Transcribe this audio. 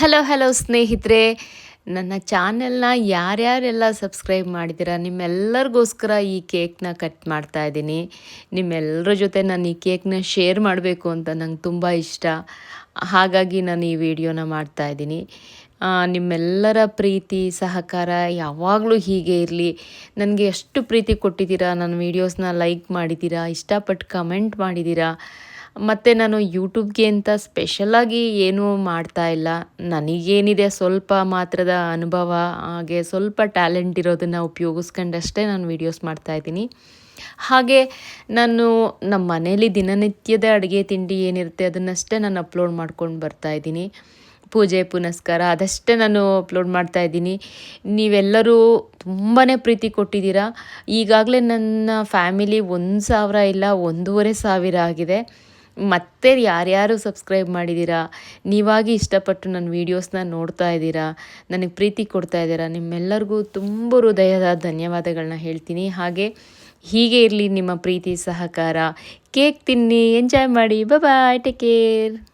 Hello hello ಸ್ನೇಹಿತರೆ. ನನ್ನ ಚಾನೆಲ್ನ ಯಾರ್ಯಾರೆಲ್ಲ ಸಬ್ಸ್ಕ್ರೈಬ್ ಮಾಡಿದ್ದೀರಾ, ನಿಮ್ಮೆಲ್ಲರಿಗೋಸ್ಕರ ಈ ಕೇಕ್ನ ಕಟ್ ಮಾಡ್ತಾ ಇದ್ದೀನಿ. ನಿಮ್ಮೆಲ್ಲರ ಜೊತೆ ನಾನು ಈ ಕೇಕ್ನ ಶೇರ್ ಮಾಡಬೇಕು ಅಂತ ನಂಗೆ ತುಂಬ ಇಷ್ಟ. ಹಾಗಾಗಿ ನಾನು ಈ ವಿಡಿಯೋನ ಮಾಡ್ತಾ ಇದ್ದೀನಿ. ನಿಮ್ಮೆಲ್ಲರ ಪ್ರೀತಿ, ಸಹಕಾರ ಯಾವಾಗಲೂ ಹೀಗೆ ಇರಲಿ. ನನಗೆ ಎಷ್ಟು ಪ್ರೀತಿ ಕೊಟ್ಟಿದ್ದೀರಾ, ನನ್ನ ವೀಡಿಯೋಸ್ನ ಲೈಕ್ ಮಾಡಿದ್ದೀರಾ, ಇಷ್ಟಪಟ್ಟು ಕಮೆಂಟ್ ಮಾಡಿದ್ದೀರಾ ಮತ್ತು ನಾನು ಯೂಟ್ಯೂಬ್ಗೆ ಅಂತ ಸ್ಪೆಷಲಾಗಿ ಏನೂ ಮಾಡ್ತಾ ಇಲ್ಲ. ನನಗೇನಿದೆ ಸ್ವಲ್ಪ ಮಾತ್ರದ ಅನುಭವ, ಹಾಗೆ ಸ್ವಲ್ಪ ಟ್ಯಾಲೆಂಟ್ ಇರೋದನ್ನು ಉಪಯೋಗಿಸ್ಕೊಂಡಷ್ಟೇ ನಾನು ವೀಡಿಯೋಸ್ ಮಾಡ್ತಾಯಿದ್ದೀನಿ ಹಾಗೆ ನಾನು ನಮ್ಮ ಮನೇಲಿ ದಿನನಿತ್ಯದ ಅಡುಗೆ ತಿಂಡಿ ಏನಿರುತ್ತೆ ಅದನ್ನಷ್ಟೇ ನಾನು ಅಪ್ಲೋಡ್ ಮಾಡ್ಕೊಂಡು ಬರ್ತಾಯಿದ್ದೀನಿ ಪೂಜೆ, ಪುನಸ್ಕಾರ, ಅದಷ್ಟೇ ನಾನು ಅಪ್ಲೋಡ್ ಮಾಡ್ತಾ ಇದ್ದೀನಿ. ನೀವೆಲ್ಲರೂ ತುಂಬಾ ಪ್ರೀತಿ ಕೊಟ್ಟಿದ್ದೀರಾ. ಈಗಾಗಲೇ ನನ್ನ ಫ್ಯಾಮಿಲಿ ಒಂದು ಸಾವಿರ ಇಲ್ಲ, ಒಂದೂವರೆ ಸಾವಿರ ಆಗಿದೆ. ಮತ್ತೆ ಯಾರ್ಯಾರು ಸಬ್ಸ್ಕ್ರೈಬ್ ಮಾಡಿದ್ದೀರಾ ನೀವಾಗಿ ಇಷ್ಟಪಟ್ಟು ನನ್ನ ವೀಡಿಯೋಸ್ನ ನೋಡ್ತಾ ಇದ್ದೀರಾ? ನನಗೆ ಪ್ರೀತಿ ಕೊಡ್ತಾ ಇದ್ದೀರಾ? ನಿಮ್ಮೆಲ್ಲರಿಗೂ ತುಂಬ ಹೃದಯದ ಧನ್ಯವಾದಗಳನ್ನ ಹೇಳ್ತೀನಿ. ಹಾಗೆ ಹೀಗೆ ಇರಲಿ ನಿಮ್ಮ ಪ್ರೀತಿ ಸಹಕಾರ. ಕೇಕ್ ತಿನ್ನಿ ಎಂಜಾಯ್ ಮಾಡಿ. Bye take care